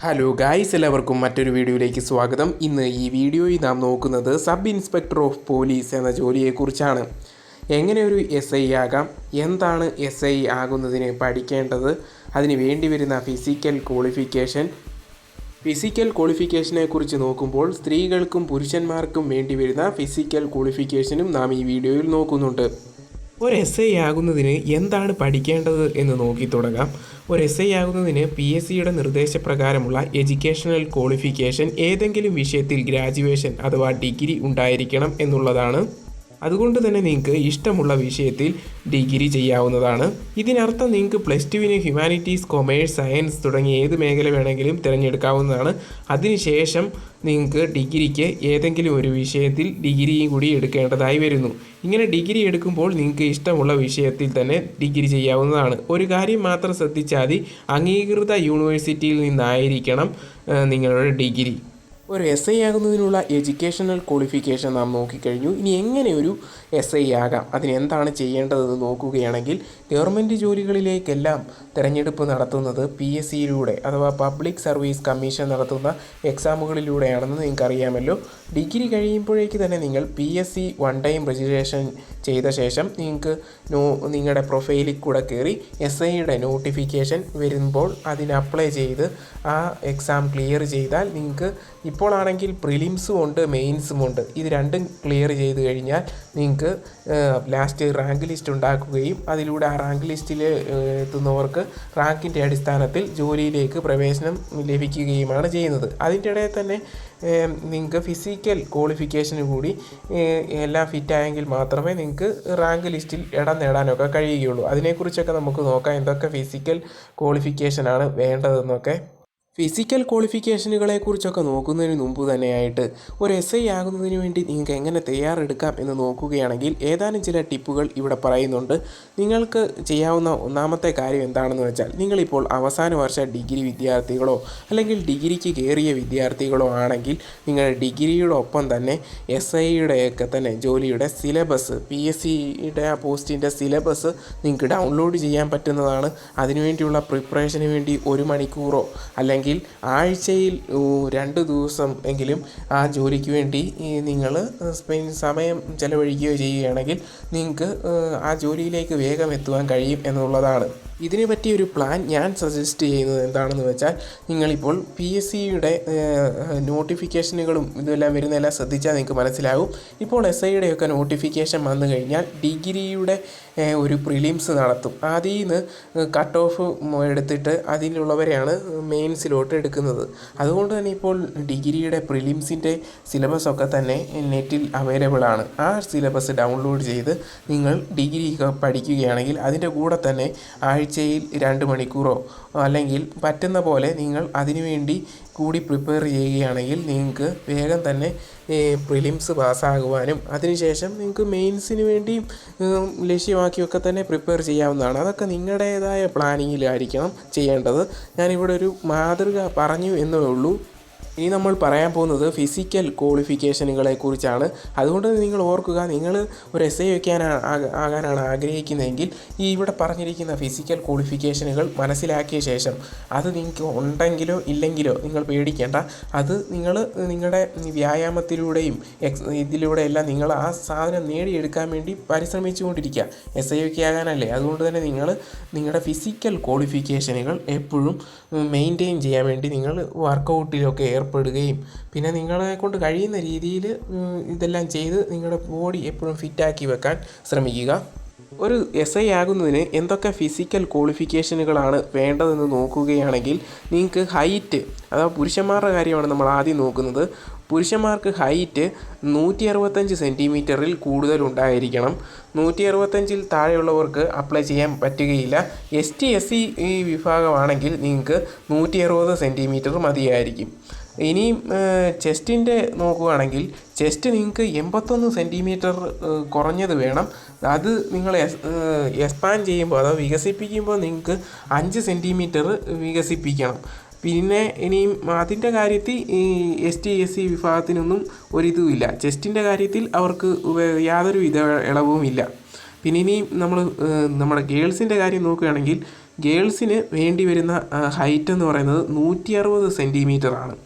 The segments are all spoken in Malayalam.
ഹലോ ഗായ്സ് എല്ലാവർക്കും മറ്റൊരു വീഡിയോയിലേക്ക് സ്വാഗതം. ഇന്ന് ഈ വീഡിയോയിൽ നാം നോക്കുന്നത് സബ് ഇൻസ്പെക്ടർ ഓഫ് പോലീസ് എന്ന ജോലിയെക്കുറിച്ചാണ്. എങ്ങനെ ഒരു എസ് ഐ ആകാം? എന്താണ് എസ് ഐ ആകുന്നതിന് പഠിക്കേണ്ടത്? അതിന് വേണ്ടി വരുന്ന ഫിസിക്കൽ ക്വാളിഫിക്കേഷൻ ഫിസിക്കൽ ക്വാളിഫിക്കേഷനെ കുറിച്ച് നോക്കുമ്പോൾ സ്ത്രീകൾക്കും പുരുഷന്മാർക്കും വേണ്ടി വരുന്ന ഫിസിക്കൽ ക്വാളിഫിക്കേഷനും നാം ഈ വീഡിയോയിൽ നോക്കുന്നുണ്ട്. ഒരു എസ് ഐ ആകുന്നതിന് എന്താണ് പഠിക്കേണ്ടത് എന്ന് നോക്കി തുടങ്ങാം. ഒരു എസ് ഐ ആകുന്നതിന് പി എസ് സിയുടെ നിർദ്ദേശപ്രകാരമുള്ള എഡ്യൂക്കേഷണൽ ക്വാളിഫിക്കേഷൻ ഏതെങ്കിലും വിഷയത്തിൽ ഗ്രാജുവേഷൻ അഥവാ ഡിഗ്രി ഉണ്ടായിരിക്കണം എന്നുള്ളതാണ്. അതുകൊണ്ട് തന്നെ നിങ്ങൾക്ക് ഇഷ്ടമുള്ള വിഷയത്തിൽ ഡിഗ്രി ചെയ്യാവുന്നതാണ്. ഇതിനർത്ഥം നിങ്ങൾക്ക് പ്ലസ് ടുവിന് ഹ്യൂമാനിറ്റീസ് കൊമേഴ്സ് സയൻസ് തുടങ്ങിയ ഏത് മേഖല വേണമെങ്കിലും തിരഞ്ഞെടുക്കാവുന്നതാണ്. അതിനുശേഷം നിങ്ങൾക്ക് ഡിഗ്രിക്ക് ഏതെങ്കിലും ഒരു വിഷയത്തിൽ ഡിഗ്രിയും കൂടി എടുക്കേണ്ടതായി വരുന്നു. ഇങ്ങനെ ഡിഗ്രി എടുക്കുമ്പോൾ നിങ്ങൾക്ക് ഇഷ്ടമുള്ള വിഷയത്തിൽ തന്നെ ഡിഗ്രി ചെയ്യാവുന്നതാണ്. ഒരു കാര്യം മാത്രം ശ്രദ്ധിച്ചാൽ മതി. അംഗീകൃത യൂണിവേഴ്സിറ്റിയിൽ നിന്നായിരിക്കണം നിങ്ങളുടെ ഡിഗ്രി. ഒരു എസ് ഐ ആകുന്നതിനുള്ള എഡ്യൂക്കേഷണൽ ക്വാളിഫിക്കേഷൻ നാം നോക്കിക്കഴിഞ്ഞു. ഇനി എങ്ങനെ ഒരു എസ് ഐ ആകാം? അതിന് എന്താണ് ചെയ്യേണ്ടതെന്ന് നോക്കുകയാണെങ്കിൽ ഗവൺമെന്റ് ജോലികളിലേക്കെല്ലാം തിരഞ്ഞെടുപ്പ് നടത്തുന്നത് പി എസ് സിയിലൂടെ അഥവാ പബ്ലിക് സർവീസ് കമ്മീഷൻ നടത്തുന്ന എക്സാമുകളിലൂടെയാണെന്ന് നിങ്ങൾക്കറിയാമല്ലോ. ഡിഗ്രി കഴിയുമ്പോഴേക്ക് തന്നെ നിങ്ങൾ P S C one time registration ചെയ്ത ശേഷം നിങ്ങൾക്ക് നോ നിങ്ങളുടെ പ്രൊഫൈലിൽ കൂടെ കയറി എസ് ഐയുടെ നോട്ടിഫിക്കേഷൻ വരുമ്പോൾ അതിന് അപ്ലൈ ചെയ്ത് ആ എക്സാം ക്ലിയർ ചെയ്താൽ നിങ്ങൾക്ക് ഇപ്പോഴാണെങ്കിൽ പ്രിലിംസും ഉണ്ട് മെയിൻസും ഉണ്ട്. ഇത് രണ്ടും ക്ലിയർ ചെയ്ത് കഴിഞ്ഞാൽ നിങ്ങൾക്ക് ലാസ്റ്റ് റാങ്ക് ലിസ്റ്റ് ഉണ്ടാക്കുകയും അതിലൂടെ ആ റാങ്ക് ലിസ്റ്റിൽ എത്തുന്നവർക്ക് റാങ്കിന്റെ അടിസ്ഥാനത്തിൽ ജോലിയിലേക്ക് പ്രവേശനം ലഭിക്കുകയുമാണ് ചെയ്യുന്നത്. അതിന്റെ ഇടയിൽ തന്നെ നിങ്ങൾക്ക് ഫിസിക്കൽ ക്വാളിഫിക്കേഷന് കൂടി എല്ലാം ഫിറ്റായെങ്കിൽ മാത്രമേ നിങ്ങൾക്ക് റാങ്ക് ലിസ്റ്റിൽ ഇടം നേടാനൊക്കെ കഴിയുകയുള്ളൂ. അതിനെക്കുറിച്ചൊക്കെ നമുക്ക് നോക്കാം. എന്തൊക്കെ ഫിസിക്കൽ ക്വാളിഫിക്കേഷനാണ് വേണ്ടതെന്നൊക്കെ. ഫിസിക്കൽ ക്വാളിഫിക്കേഷനുകളെ കുറിച്ചൊക്കെ നോക്കുന്നതിന് മുമ്പ് തന്നെയായിട്ട് ഒരു എസ് ഐ ആകുന്നതിന് വേണ്ടി നിങ്ങൾക്ക് എങ്ങനെ തയ്യാറെടുക്കാം എന്ന് നോക്കുകയാണെങ്കിൽ ഏതാനും ചില ടിപ്പുകൾ ഇവിടെ പറയുന്നുണ്ട്. നിങ്ങൾക്ക് ചെയ്യാവുന്ന ഒന്നാമത്തെ കാര്യം എന്താണെന്ന് വെച്ചാൽ നിങ്ങളിപ്പോൾ അവസാന വർഷ ഡിഗ്രി വിദ്യാർത്ഥികളോ അല്ലെങ്കിൽ ഡിഗ്രിക്ക് കയറിയ വിദ്യാർത്ഥികളോ ആണെങ്കിൽ നിങ്ങൾ ഡിഗ്രിയുടെ ഒപ്പം തന്നെ എസ് ഐയുടെയൊക്കെ തന്നെ ജോലിയുടെ സിലബസ് പി എസ് സിയുടെ ആ പോസ്റ്റിന്റെ സിലബസ് നിങ്ങൾക്ക് ഡൗൺലോഡ് ചെയ്യാൻ പറ്റുന്നതാണ്. അതിനുവേണ്ടിയുള്ള പ്രിപ്പറേഷന് വേണ്ടി ഒരു മണിക്കൂറോ അല്ലെങ്കിൽ ആഴ്ചയിൽ രണ്ട് ദിവസം എങ്കിലും ആ ജോലിക്ക് വേണ്ടി നിങ്ങൾ സമയം ചെലവഴിക്കുകയോ ചെയ്യുകയാണെങ്കിൽ നിങ്ങൾക്ക് ആ ജോലിയിലേക്ക് വേഗം എത്തുവാൻ കഴിയും എന്നുള്ളതാണ്. ഇതിനെ പറ്റിയ ഒരു പ്ലാൻ ഞാൻ സജസ്റ്റ് ചെയ്യുന്നത് എന്താണെന്ന് വെച്ചാൽ നിങ്ങളിപ്പോൾ പി എസ് സിയുടെ നോട്ടിഫിക്കേഷനുകളും ഇതെല്ലാം വരുന്നതെല്ലാം ശ്രദ്ധിച്ചാൽ നിങ്ങൾക്ക് മനസ്സിലാകും. ഇപ്പോൾ എസ് ഐയുടെയൊക്കെ നോട്ടിഫിക്കേഷൻ വന്നു കഴിഞ്ഞാൽ ഡിഗ്രിയുടെ ഒരു പ്രിലിംസ് നടത്തും. അതിൽ നിന്ന് കട്ട് ഓഫ് എടുത്തിട്ട് അതിലുള്ളവരെയാണ് മെയിൻസിലോട്ട് എടുക്കുന്നത്. അതുകൊണ്ട് തന്നെ ഇപ്പോൾ ഡിഗ്രിയുടെ പ്രിലിംസിന്റെ സിലബസൊക്കെ തന്നെ നെറ്റിൽ അവൈലബിൾ ആണ്. ആ സിലബസ് ഡൗൺലോഡ് ചെയ്ത് നിങ്ങൾ ഡിഗ്രി പഠിക്കുകയാണെങ്കിൽ അതിന്റെ കൂടെ തന്നെ ആഴ്ചയിൽ രണ്ട് മണിക്കൂറോ അല്ലെങ്കിൽ പറ്റുന്ന പോലെ നിങ്ങൾ അതിനുവേണ്ടി കൂടി പ്രിപ്പയർ ചെയ്യുകയാണെങ്കിൽ നിങ്ങൾക്ക് വേഗം തന്നെ പ്രിലിംസ് പാസ്സാകുവാനും അതിനുശേഷം നിങ്ങൾക്ക് മെയിൻസിന് വേണ്ടിയും ഉം, ലക്ഷ്യമാക്കിയൊക്കെ തന്നെ പ്രിപ്പയർ ചെയ്യാവുന്നതാണ്. അതൊക്കെ നിങ്ങളുടേതായ പ്ലാനിങ്ങിലായിരിക്കണം ചെയ്യേണ്ടത്. ഞാനിവിടെ ഒരു മാതൃക പറഞ്ഞു എന്നേ ഉള്ളൂ. ഇനി നമ്മൾ പറയാൻ പോകുന്നത് ഫിസിക്കൽ ക്വാളിഫിക്കേഷനുകളെ കുറിച്ചാണ്. അതുകൊണ്ട് നിങ്ങൾ ഓർക്കുക നിങ്ങൾ ഒരു എസ് ഐ വയ്ക്കാനാണ് ആകാനാണ് ആഗ്രഹിക്കുന്നതെങ്കിൽ ഈ ഇവിടെ പറഞ്ഞിരിക്കുന്ന ഫിസിക്കൽ ക്വാളിഫിക്കേഷനുകൾ മനസ്സിലാക്കിയ ശേഷം അത് നിങ്ങൾക്ക് ഉണ്ടെങ്കിലോ ഇല്ലെങ്കിലോ നിങ്ങൾ പേടിക്കേണ്ട. അത് നിങ്ങൾ നിങ്ങളുടെ വ്യായാമത്തിലൂടെയും എക്സ് ഇതിലൂടെ എല്ലാം നിങ്ങൾ ആ സാധനം നേടിയെടുക്കാൻ വേണ്ടി പരിശ്രമിച്ചുകൊണ്ടിരിക്കുക. എസ് ഐ ഒക്കെ ആകാനല്ലേ? അതുകൊണ്ട് തന്നെ നിങ്ങൾ നിങ്ങളുടെ ഫിസിക്കൽ ക്വാളിഫിക്കേഷനുകൾ എപ്പോഴും മെയിന്റെയിൻ ചെയ്യാൻ വേണ്ടി നിങ്ങൾ വർക്കൗട്ടിലൊക്കെ ഏർപ്പെടുകയും പിന്നെ നിങ്ങളെ കൊണ്ട് കഴിയുന്ന രീതിയിൽ ഇതെല്ലാം ചെയ്ത് നിങ്ങളുടെ ബോഡി എപ്പോഴും ഫിറ്റാക്കി വെക്കാൻ ശ്രമിക്കുക. ഒരു എസ് ഐ ആകുന്നതിന് എന്തൊക്കെ ഫിസിക്കൽ ക്വാളിഫിക്കേഷനുകളാണ് വേണ്ടതെന്ന് നോക്കുകയാണെങ്കിൽ നിങ്ങൾക്ക് ഹൈറ്റ് അഥവാ പുരുഷന്മാരുടെ കാര്യമാണ് നമ്മൾ ആദ്യം നോക്കുന്നത്. പുരുഷന്മാർക്ക് ഹൈറ്റ് നൂറ്റി അറുപത്തഞ്ച് സെന്റിമീറ്ററിൽ കൂടുതൽ ഉണ്ടായിരിക്കണം. നൂറ്റി അറുപത്തഞ്ചിൽ താഴെയുള്ളവർക്ക് അപ്ലൈ ചെയ്യാൻ പറ്റുകയില്ല. എസ് ടി എസ് സി വിഭാഗമാണെങ്കിൽ നിങ്ങൾക്ക് നൂറ്റി അറുപത് സെന്റിമീറ്റർ മതിയായിരിക്കും. ഇനിയും ചെസ്റ്റിന്റെ നോക്കുകയാണെങ്കിൽ ചെസ്റ്റ് നിങ്ങൾക്ക് എൺപത്തൊന്ന് സെന്റിമീറ്റർ കുറഞ്ഞത് വേണം. അത് നിങ്ങൾ എക്സ്പാൻഡ് ചെയ്യുമ്പോൾ അതോ വികസിപ്പിക്കുമ്പോൾ നിങ്ങൾക്ക് അഞ്ച് സെന്റിമീറ്റർ വികസിപ്പിക്കണം. പിന്നെ ഇനിയും അതിന്റെ കാര്യത്തിൽ ഈ എസ് ടി എസ് സി വിഭാഗത്തിനൊന്നും ഒരിതുമില്ല. ചെസ്റ്റിന്റെ കാര്യത്തിൽ അവർക്ക് യാതൊരു വിധ ഇളവുമില്ല പിന്നെ ഇനി നമ്മൾ നമ്മുടെ ഗേൾസിന്റെ കാര്യം നോക്കുകയാണെങ്കിൽ ഗേൾസിന് വേണ്ടി വരുന്ന ഹൈറ്റ് എന്ന് പറയുന്നത് നൂറ്റി അറുപത് സെന്റിമീറ്റർ ആണ്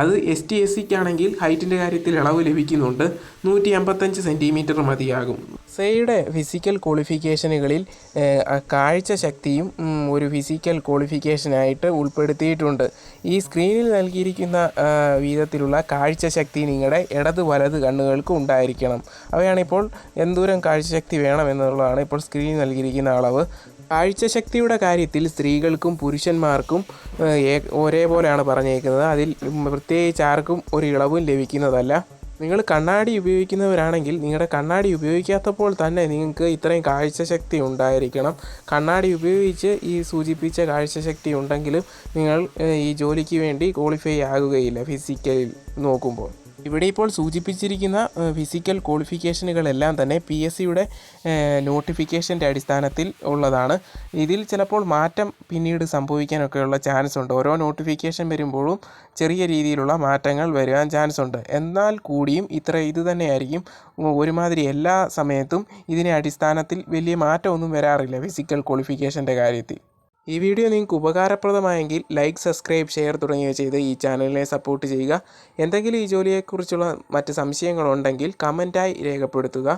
അത് എസ് ടി എസ് സിക്കാണെങ്കിൽ ഹൈറ്റിന്റെ കാര്യത്തിൽ ഇളവ് ലഭിക്കുന്നുണ്ട്. നൂറ്റി അമ്പത്തഞ്ച് സെന്റിമീറ്റർ മതിയാകും. സെയുടെ ഫിസിക്കൽ ക്വാളിഫിക്കേഷനുകളിൽ കാഴ്ച ശക്തിയും ഒരു ഫിസിക്കൽ ക്വാളിഫിക്കേഷനായിട്ട് ഉൾപ്പെടുത്തിയിട്ടുണ്ട്. ഈ സ്ക്രീനിൽ നൽകിയിരിക്കുന്ന വിധത്തിലുള്ള കാഴ്ച ശക്തി നിങ്ങളുടെ ഇടത് വലത് കണ്ണുകൾക്ക് ഉണ്ടായിരിക്കണം. അവയാണിപ്പോൾ എന്തോരം കാഴ്ചശക്തി വേണം എന്നുള്ളതാണ് ഇപ്പോൾ സ്ക്രീനിൽ നൽകിയിരിക്കുന്ന അളവ്. കാഴ്ചശക്തിയുടെ കാര്യത്തിൽ സ്ത്രീകൾക്കും പുരുഷന്മാർക്കും ഒരേപോലെയാണ് പറഞ്ഞേക്കുന്നത്. അതിൽ പ്രത്യേകിച്ച് ആർക്കും ഒരു ഇളവും ലഭിക്കുന്നതല്ല. നിങ്ങൾ കണ്ണാടി ഉപയോഗിക്കുന്നവരാണെങ്കിൽ നിങ്ങളുടെ കണ്ണാടി ഉപയോഗിക്കാത്തപ്പോൾ തന്നെ നിങ്ങൾക്ക് ഇത്രയും കാഴ്ചശക്തി ഉണ്ടായിരിക്കണം. കണ്ണാടി ഉപയോഗിച്ച് ഈ സൂചിപ്പിച്ച കാഴ്ചശക്തി ഉണ്ടെങ്കിലും നിങ്ങൾ ഈ ജോലിക്ക് വേണ്ടി ക്വാളിഫൈ ആകുകയില്ല ഫിസിക്കലിൽ നോക്കുമ്പോൾ. ഇവിടെ ഇപ്പോൾ സൂചിപ്പിച്ചിരിക്കുന്ന ഫിസിക്കൽ ക്വാളിഫിക്കേഷനുകളെല്ലാം തന്നെ പി എസ് സിയുടെ നോട്ടിഫിക്കേഷന്റെ അടിസ്ഥാനത്തിൽ ഉള്ളതാണ്. ഇതിൽ ചിലപ്പോൾ മാറ്റം പിന്നീട് സംഭവിക്കാനൊക്കെയുള്ള ചാൻസ് ഉണ്ട് ഓരോ നോട്ടിഫിക്കേഷൻ വരുമ്പോഴും ചെറിയ രീതിയിലുള്ള മാറ്റങ്ങൾ വരാൻ ചാൻസ് ഉണ്ട് എന്നാൽ കൂടിയും ഇത്ര ഇത് തന്നെയായിരിക്കും. ഒരുമാതിരി എല്ലാ സമയത്തും ഇതിനെ അടിസ്ഥാനത്തിൽ വലിയ മാറ്റമൊന്നും വരാറില്ല ഫിസിക്കൽ ക്വാളിഫിക്കേഷന്റെ കാര്യത്തിൽ. ഈ വീഡിയോ നിങ്ങൾക്ക് ഉപകാരപ്രദമായെങ്കിൽ ലൈക്ക് സബ്സ്ക്രൈബ് ഷെയർ തുടങ്ങിയവ ചെയ്ത് ഈ ചാനലിനെ സപ്പോർട്ട് ചെയ്യുക. എന്തെങ്കിലും ഈ ജോലിയെക്കുറിച്ചുള്ള മറ്റ് സംശയങ്ങളുണ്ടെങ്കിൽ കമന്റായി രേഖപ്പെടുത്തുക.